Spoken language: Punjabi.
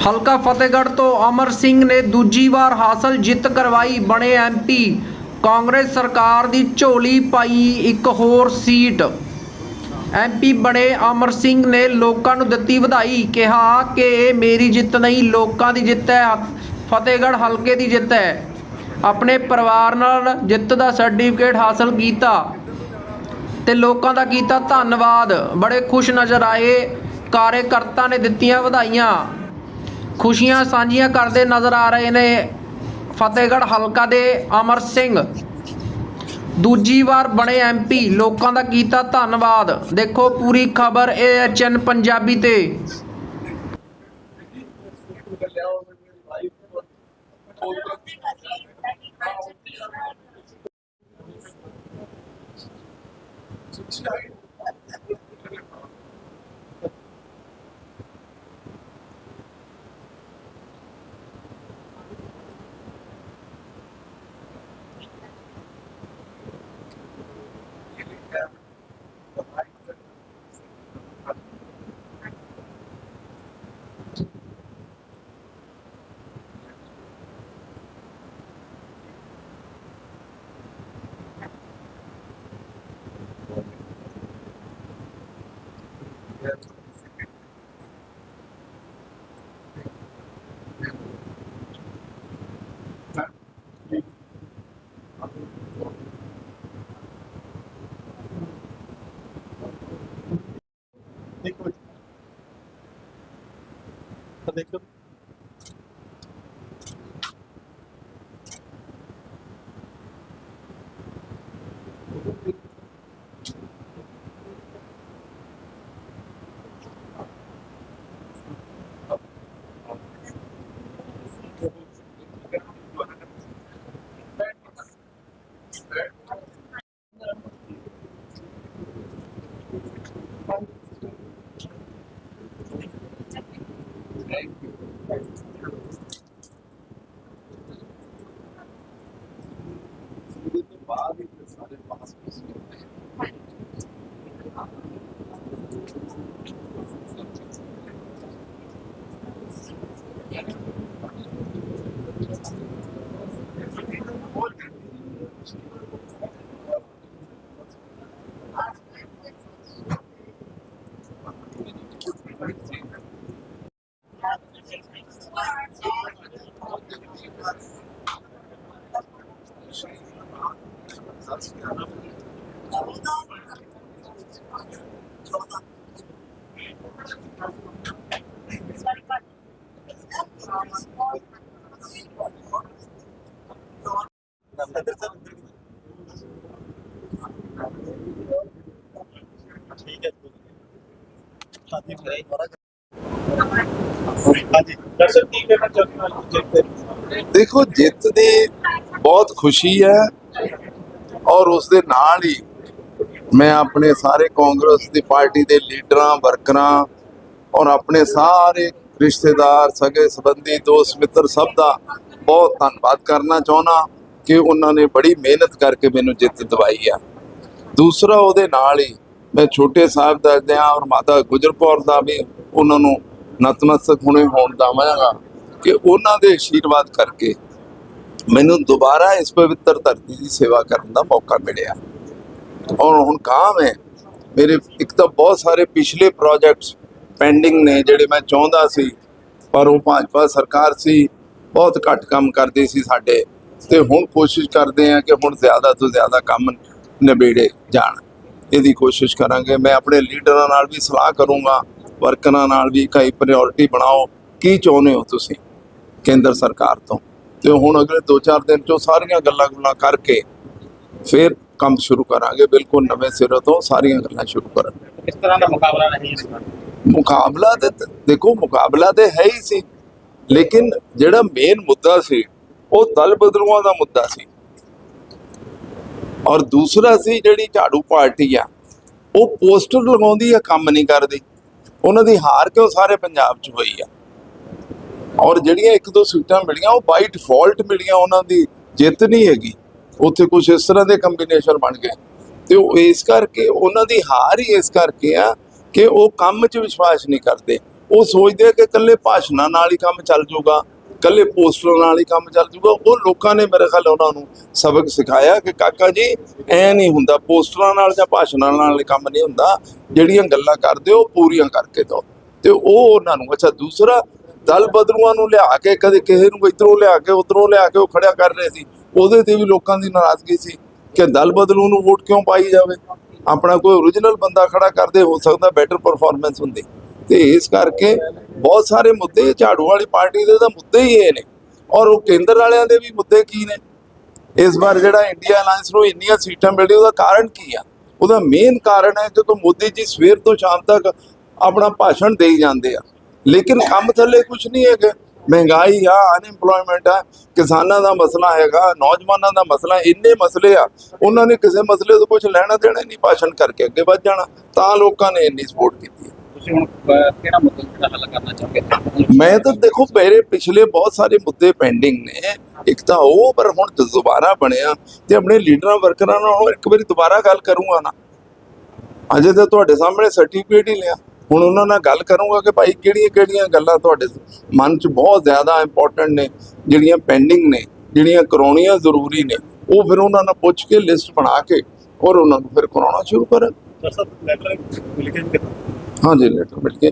ਹਲਕਾ ਫਤਿਹਗੜ੍ਹ ਤੋਂ ਅਮਰ ਸਿੰਘ ਨੇ ਦੂਜੀ ਵਾਰ ਹਾਸਲ ਜਿੱਤ ਕਰਵਾਈ। ਬਣੇ ਐਮਪੀ ਕਾਂਗਰਸ ਸਰਕਾਰ ਦੀ ਝੋਲੀ ਪਾਈ ਇੱਕ ਹੋਰ ਸੀਟ। ਐਮਪੀ ਬਣੇ ਅਮਰ ਸਿੰਘ ਨੇ ਲੋਕਾਂ ਨੂੰ ਦਿੱਤੀ ਵਧਾਈ, ਕਿਹਾ ਕਿ ਇਹ ਮੇਰੀ ਜਿੱਤ ਨਹੀਂ, ਲੋਕਾਂ ਦੀ ਜਿੱਤ ਹੈ, ਫਤਿਹਗੜ੍ਹ ਹਲਕੇ ਦੀ ਜਿੱਤ ਹੈ। ਆਪਣੇ ਪਰਿਵਾਰ ਨਾਲ ਜਿੱਤ ਦਾ ਸਰਟੀਫਿਕੇਟ ਹਾਸਲ ਕੀਤਾ ਤੇ ਲੋਕਾਂ ਦਾ ਕੀਤਾ ਧੰਨਵਾਦ। ਬੜੇ ਖੁਸ਼ ਨਜ਼ਰ ਆਏ, ਕਾਰਜਕਰਤਾ ਨੇ ਦਿੱਤੀਆਂ ਵਧਾਈਆਂ। ਖੁਸ਼ੀਆਂ ਸਾਂਝੀਆਂ ਕਰਦੇ ਨਜ਼ਰ ਆ ਰਹੇ ਨੇ ਫਤਿਹਗੜ੍ਹ ਹਲਕਾ ਦੇ ਅਮਰ ਸਿੰਘ। ਦੂਜੀ ਵਾਰ ਬਣੇ ਐਮਪੀ ਲੋਕਾਂ ਦਾ ਕੀਤਾ ਧੰਨਵਾਦ। ਦੇਖੋ ਪੂਰੀ ਖਬਰ ਏਐਚਐਨ ਪੰਜਾਬੀ ਤੇ ਦੇਖੋ ਤਾਂ। ਦੇਖੋ ਇਹਦੇ ਤੋਂ ਬਾਅਦ ਹੀ ਫਿਰ ਸਾਰੇ ਪਾਸ ਪੂਸ ਕਰਦੇ ਆ ਠੀਕ ਹੈ ਹਾਂਜੀ ਮੇਰੇ ਹਾਂਜੀ ਦਰਸ਼ਕ ਕੀ ਕਹਿਣਾ ਚਾਹੁੰਦੇ ਹੋ ਜਿੱਤ ਤੇ ਦੇਖੋ ਜਿੱਤ ਦੀ ਬਹੁਤ ਖੁਸ਼ੀ ਹੈ ਔਰ ਉਸ ਦੇ ਨਾਲ ਹੀ ਮੈਂ ਆਪਣੇ ਸਾਰੇ ਕਾਂਗਰਸ ਦੀ ਪਾਰਟੀ ਦੇ ਲੀਡਰਾਂ, ਵਰਕਰਾਂ ਔਰ ਆਪਣੇ ਸਾਰੇ ਰਿਸ਼ਤੇਦਾਰ, ਸਗੇ ਸੰਬੰਧੀ, ਦੋਸਤ, ਮਿੱਤਰ ਸਭ ਦਾ ਬਹੁਤ ਧੰਨਵਾਦ ਕਰਨਾ ਚਾਹੁੰਦਾ ਕਿ ਉਹਨਾਂ ਨੇ ਬੜੀ ਮਿਹਨਤ ਕਰਕੇ ਮੈਨੂੰ ਜਿੱਤ ਦਿਵਾਈ ਆ। ਦੂਸਰਾ, ਉਹਦੇ ਨਾਲ ਹੀ ਮੈਂ ਛੋਟੇ ਸਾਹਿਬ ਦਾ ਔਰ ਮਾਤਾ ਗੁਜਰਕੌਰ ਦਾ ਵੀ ਉਹਨਾਂ ਨੂੰ ਨਤਮਸਤਕ ਹੁਣੇ ਹੋਣ ਦਵਾਂਗਾ ਕਿ ਉਹਨਾਂ ਦੇ ਆਸ਼ੀਰਵਾਦ ਕਰਕੇ ਮੈਨੂੰ ਦੁਬਾਰਾ ਇਸ ਪਵਿੱਤਰ ਧਰਤੀ ਦੀ ਸੇਵਾ ਕਰਨ ਦਾ ਮੌਕਾ ਮਿਲਿਆ। ਔਰ ਹੁਣ ਕਾਮ ਹੈ। ਮੇਰੇ ਇੱਕ ਤਾਂ ਬਹੁਤ ਸਾਰੇ ਪਿਛਲੇ ਪ੍ਰੋਜੈਕਟਸ ਪੈਂਡਿੰਗ ਨੇ ਜਿਹੜੇ ਮੈਂ ਚਾਹੁੰਦਾ ਸੀ, ਪਰ ਉਹ ਭਾਜਪਾ ਸਰਕਾਰ ਸੀ, ਬਹੁਤ ਘੱਟ ਕੰਮ ਕਰਦੀ ਸੀ ਸਾਡੇ। ਤੇ ਹੁਣ ਕੋਸ਼ਿਸ਼ ਕਰਦੇ ਆ ਕਿ ਹੁਣ ਜ਼ਿਆਦਾ ਤੋਂ ਜ਼ਿਆਦਾ ਕੰਮ ਨਿਬੇੜੇ ਜਾਣ। ਇਹਦੀ ਕੋਸ਼ਿਸ਼ ਕਰਾਂਗੇ। ਮੈਂ ਆਪਣੇ ਲੀਡਰਾਂ ਨਾਲ ਵੀ ਸਲਾਹ ਕਰੂੰਗਾ, ਵਰਕਰਾਂ ਨਾਲ ਵੀ ਕਈ ਪ੍ਰਾਇੋਰਟੀ ਬਣਾਓ। ਕੀ ਚਾਹੁੰਦੇ ਹੋ ਤੁਸੀਂ ਕੇਂਦਰ ਸਰਕਾਰ ਤੋਂ? ਤੇ ਹੁਣ ਅਗਲੇ 2-4 ਦਿਨ ਚੋਂ ਸਾਰੀਆਂ ਗੱਲਾਂ ਗੁੱਲਾਂ ਕਰਕੇ ਫਿਰ ਕੰਮ ਸ਼ੁਰੂ ਕਰਾਂਗੇ। ਬਿਲਕੁਲ ਨਵੇਂ ਸਿਰੇ ਤੋਂ ਸਾਰੀਆਂ ਗੱਲਾਂ ਸ਼ੁਰੂ ਕਰਾਂਗੇ ਕਿਸ ਤਰ੍ਹਾਂ ਦਾ ਮੁਕਾਬਲਾ ਨਹੀਂ ਇਸ ਵਾਰ ਮੁਕਾਬਲਾ ਤੇ ਦੇਖੋ ਮੁਕਾਬਲਾ ਤੇ ਹੈ ਹੀ ਸੀ। ਲੇਕਿਨ ਜਿਹੜਾ ਮੇਨ ਮੁੱਦਾ ਸੀ ਉਹ ਦਲ ਬਦਲੂਆਂ ਦਾ ਮੁੱਦਾ ਸੀ। ਔਰ ਦੂਸਰਾ ਸੀ ਜਿਹੜੀ ਝਾੜੂ ਪਾਰਟੀ ਆ ਉਹ ਪੋਸਟਰ ਲਗਾਉਂਦੀ ਆ ਕੰਮ ਨਹੀਂ ਕਰਦੀ। ਉਹਨਾਂ ਦੀ ਹਾਰ ਕਿਉਂ ਸਾਰੇ ਪੰਜਾਬ 'ਚ ਹੋਈ ਆ? ਔਰ ਜਿਹੜੀਆਂ ਇੱਕ ਦੋ ਸੀਟਾਂ ਮਿਲੀਆਂ, ਉਹ ਬਾਈ ਡਿਫਾਲਟ ਮਿਲੀਆਂ ਉਹਨਾਂ ਦੀ, ਜਿੱਤ ਨਹੀਂ ਹੈਗੀ। ਉੱਥੇ ਕੁਝ ਇਸ ਤਰ੍ਹਾਂ ਦੇ ਕੰਬੀਨੇਸ਼ਨ ਬਣ ਗਏ। ਤੇ ਉਹ ਇਸ ਕਰਕੇ, ਉਹਨਾਂ ਦੀ ਹਾਰ ਹੀ ਇਸ ਕਰਕੇ ਆ ਕਿ ਉਹ ਕੰਮ 'ਚ ਵਿਸ਼ਵਾਸ ਨਹੀਂ ਕਰਦੇ। ਉਹ ਸੋਚਦੇ ਆ ਕਿ ਇਕੱਲੇ ਭਾਸ਼ਣਾਂ ਨਾਲ ਹੀ ਕੰਮ ਚੱਲ ਜਾਊਗਾ ਇਕੱਲੇ ਪੋਸਟਰਾਂ ਨਾਲ ਹੀ ਕੰਮ ਚੱਲ ਜਾਊਗਾ ਉਹ ਲੋਕਾਂ ਨੇ ਮੇਰੇ ਖਿਆਲ ਉਹਨਾਂ ਨੂੰ ਸਬਕ ਸਿਖਾਇਆ ਕਿ, ਕਾਕਾ ਜੀ, ਐ ਨਹੀਂ ਹੁੰਦਾ, ਪੋਸਟਰਾਂ ਨਾਲ ਜਾਂ ਭਾਸ਼ਣਾਂ ਨਾਲ ਕੰਮ ਨਹੀਂ ਹੁੰਦਾ। ਜਿਹੜੀਆਂ ਗੱਲਾਂ ਕਰਦੇ ਹੋ ਉਹ ਪੂਰੀਆਂ ਕਰਕੇ ਦਿਓ। ਤੇ ਉਹ ਉਹਨਾਂ ਨੂੰ, ਅੱਛਾ, ਦੂਸਰਾ ਦਲ ਬਦਲੂਆਂ ਨੂੰ ਲਿਆ ਕੇ, ਕਦੇ ਕਿਸੇ ਨੂੰ ਇਧਰੋਂ ਲਿਆ ਕੇ, ਉਧਰੋਂ ਲਿਆ ਕੇ ਉਹ ਖੜਿਆ ਕਰ ਰਹੇ ਸੀ। ਉਹਦੇ ਤੇ ਵੀ ਲੋਕਾਂ ਦੀ ਨਾਰਾਜ਼ਗੀ ਸੀ ਕਿ ਦਲ ਬਦਲੂ ਨੂੰ ਵੋਟ ਕਿਉਂ ਪਾਈ ਜਾਵੇ? ਆਪਣਾ ਕੋਈ ਓਰੀਜਨਲ ਬੰਦਾ ਖੜਾ ਕਰਦੇ, ਹੋ ਸਕਦਾ ਬੈਟਰ ਪਰਫਾਰਮੈਂਸ ਹੁੰਦੀ। ਤੇ ਇਸ ਕਰਕੇ ਬਹੁਤ ਸਾਰੇ ਮੁੱਦੇ, ਝਾੜੂ ਵਾਲੀ ਪਾਰਟੀ ਦੇ ਤਾਂ ਮੁੱਦੇ ਹੀ ਇਹ ਨੇ। ਔਰ ਉਹ ਕੇਂਦਰ ਵਾਲਿਆਂ ਦੇ ਵੀ ਮੁੱਦੇ ਕੀ ਨੇ? ਇਸ ਵਾਰ ਜਿਹੜਾ ਇੰਡੀਆ ਅਲਾਈਅੰਸ ਨੂੰ ਇੰਨੀਆਂ ਸੀਟਾਂ ਮਿਲਦੀ ਉਹਦਾ ਕਾਰਨ ਕੀ ਆ? ਉਹਦਾ ਮੇਨ ਕਾਰਨ ਹੈ ਕਿ ਮੋਦੀ ਜੀ ਸਵੇਰ ਤੋਂ ਸ਼ਾਮ ਤੱਕ ਆਪਣਾ ਭਾਸ਼ਣ ਦੇਈ ਜਾਂਦੇ ਆ। ਲੇਕਿਨ ਕੰਮ ਥੱਲੇ ਕੁਝ ਨਹੀਂ ਹੈਗਾ। ਮਹਿੰਗਾਈ ਆ ਅਨਇੰਪਲੋਇਮੈਂਟ ਆ ਕਿਸਾਨਾਂ ਦਾ ਮਸਲਾ ਹੈਗਾ ਨੌਜਵਾਨਾਂ ਦਾ ਮਸਲਾ ਇੰਨੇ ਮਸਲੇ ਆ ਉਹਨਾਂ ਨੇ ਕਿਸੇ ਮਸਲੇ ਤੋਂ ਕੁਝ ਲੈਣਾ ਦੇਣਾ ਨਹੀਂ ਭਾਸ਼ਣ ਕਰਕੇ ਅੱਗੇ ਵੱਧ ਜਾਣਾ। ਤਾਂ ਲੋਕਾਂ ਨੇ ਇੰਨੀ ਸਪੋਰਟ ਕੀਤੀ ਤੁਸੀਂ ਹੁਣ ਅਹ, ਕਿਹੜਾ ਮੁੱਦਾ ਜਿਹੜਾ ਹੱਲ ਕਰਨਾ ਚਾਹੋਗੇ? ਮੈਂ ਤਾਂ ਦੇਖੋ ਮੇਰੇ ਪਿਛਲੇ ਬਹੁਤ ਸਾਰੇ ਮੁੱਦੇ ਪੈਂਡਿੰਗ ਨੇ। ਇੱਕ ਤਾਂ ਉਹ ਪਰ ਹੁਣ ਦੁਬਾਰਾ ਬਣਿਆ ਤੇ ਆਪਣੇ ਲੀਡਰਾਂ ਵਰਕਰਾਂ ਨਾਲ ਇੱਕ ਵਾਰੀ ਦੁਬਾਰਾ ਗੱਲ ਕਰੂੰਗਾ ਨਾ। ਅਜੇ ਤਾਂ ਤੁਹਾਡੇ ਸਾਹਮਣੇ ਸਰਟੀਫਿਕੇਟ ਹੀ ਲਿਆ। ਹੁਣ ਉਹਨਾਂ ਨਾਲ ਗੱਲ ਕਰੂੰਗਾ ਕਿ ਭਾਈ ਕਿਹੜੀਆਂ ਕਿਹੜੀਆਂ ਗੱਲਾਂ ਤੁਹਾਡੇ ਮਨ 'ਚ ਬਹੁਤ ਜ਼ਿਆਦਾ ਇੰਪੋਰਟੈਂਟ ਨੇ ਜਿਹੜੀਆਂ ਪੈਂਡਿੰਗ ਨੇ ਜਿਹੜੀਆਂ ਕਰਾਉਣੀਆਂ ਜ਼ਰੂਰੀ ਨੇ ਉਹ ਫਿਰ ਉਹਨਾਂ ਨਾਲ ਪੁੱਛ ਕੇ ਲਿਸਟ ਬਣਾ ਕੇ ਔਰ ਉਹਨਾਂ ਨੂੰ ਫਿਰ ਕਰਾਉਣਾ ਸ਼ੁਰੂ ਕਰਾਂ ਸਰ ਸਰ ਲੈਟਰ ਲਿਖੇ ਕਿ ਹਾਂਜੀ ਲੈਟਰ ਮਿਲ ਕੇ